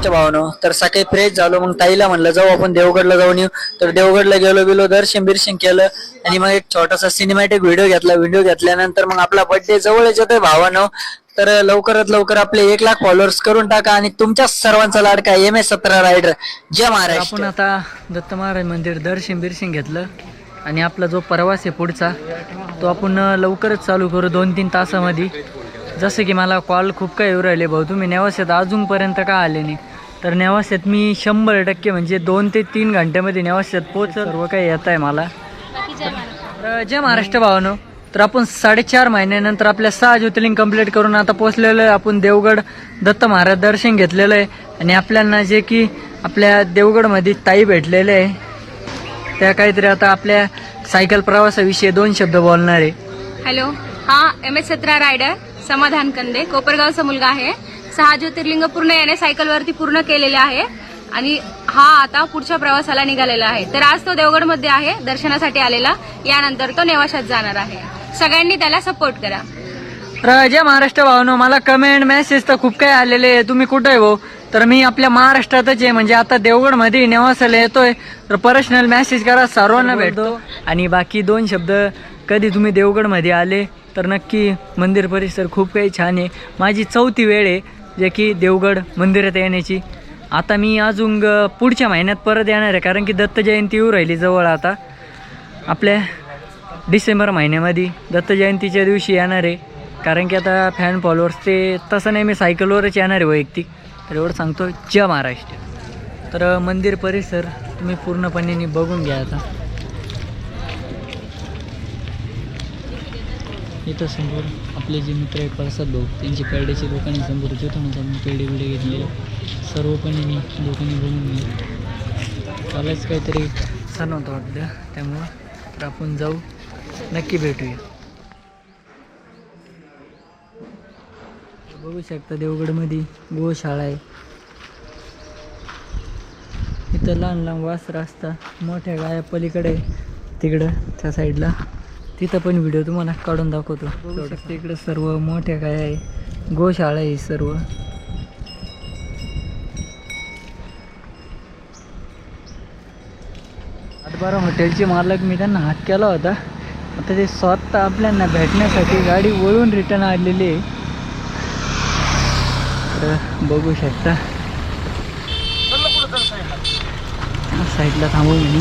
महाराष्ट्र भावनो तर सकाळी फ्रेश झालो मग ताईला म्हणलं जाऊ आपण देवगडला जाऊन येऊ. तर देवगडला गेलो गेलो दर्शन बिर्शन केलं. आणि मग एक छोटासा सिनेमॅटिक व्हिडिओ घेतला. व्हिडिओ घेतल्यानंतर मग आपला बर्थडे जवळच येतोय भावानं. तर लवकरात लवकर आपले एक लाख फॉलोअर्स करून टाका आणि तुमच्या सर्वांचा लाडका एम एस सतरा रायडर जय महाराज आपण आता दत्त महाराज मंदिर दर्शन बिर्शन घेतलं. आणि आपला जो प्रवास आहे पुढचा तो आपण लवकरच चालू करू दोन तीन तासामध्ये. जसं की मला कॉल खूप काही येऊ राहिले भाऊ. तुम्ही नेवास येत अजूनपर्यंत का आले नाही? तर नेवास्यात मी शंभर टक्के म्हणजे दोन ते तीन घंट्यामध्ये नेवास्यात पोच सर्व काही येत आहे मला. तर जय महाराष्ट्र भावानो. तर आपण साडेचार महिन्यानंतर आपल्या सहा ज्योतिर्लिंग कंप्लीट करून आता पोचलेलो आहे. आपण देवगड दत्त महाराज दर्शन घेतलेलं आहे. आणि आपल्याला जे की आपल्या देवगडमध्ये ताई भेटलेले आहे. त्या काहीतरी आता आपल्या सायकल प्रवासाविषयी दोन शब्द बोलणार आहे. हॅलो हा एम एस सतरा रायडर समाधान कंदे कोपरगावचा मुलगा आहे. सहा ज्योतिर्लिंग पूर्ण याने सायकलवरती पूर्ण केलेले आहे. आणि हा आता पुढच्या प्रवासाला निघालेला आहे. तर आज तो देवगडमध्ये आहे दर्शनासाठी आलेला. यानंतर तो नेवाशात जाणार आहे. सगळ्यांनी त्याला सपोर्ट करा. जय महाराष्ट्र भावनो मला कमेंट मेसेज तर खूप काही आलेले आहे. तुम्ही कुठे आहे भाऊ तर मी आपल्या महाराष्ट्रातच आहे. म्हणजे आता देवगडमध्ये नेवासाला येतोय. तर पर्सनल मेसेज करा सर्वांना भेटतो. आणि बाकी दोन शब्द कधी तुम्ही देवगडमध्ये आले तर नक्की मंदिर परिसर खूप काही छान आहे. माझी चौथी वेळ आहे. जे की देवगड मंदिरात येण्याची. आता मी अजून पुढच्या महिन्यात परत येणार आहे कारण की दत्त जयंती येऊ राहिली जवळ आता. आपल्या डिसेंबर महिन्यामध्ये दत्त जयंतीच्या दिवशी येणार आहे कारण की आता फॅन फॉलोअर्स ते तसं नाही मी सायकलवरच येणार आहे वैयक्तिक. तर एवढं सांगतो जय महाराष्ट्र. तर मंदिर परिसर तुम्ही पूर्णपणे बघून घ्या आता. इथं समोर आपले जे मित्र आहे प्रसाद भाऊ त्यांची पेड्याची दुकाने समोर तिथूनच आपण पेढे बिडे घेतले सर्वपणे मी दुकाने बघून घ्या कालच काहीतरी सण होता वाटतं त्यामुळं तर आपण जाऊ. नक्की भेटूया. बघू शकता देवगडमध्ये गोशाळा आहे. इथं लहान लहान वासर असता मोठ्या गाया पलीकडे तिकडं त्या साईडला. तिथं पण व्हिडिओ तुम्हाला काढून दाखवतो. शकता इकडं सर्व मोठ्या गाया आहे. गोशाळा आहे सर्व. आठबारा हॉटेलचे मालक मी त्यांना हात केला होता. आता ते स्वतः आपल्यांना भेटण्यासाठी गाडी वळून रिटर्न आलेली आहे. तर बघू शकता. साईडला थांबू मी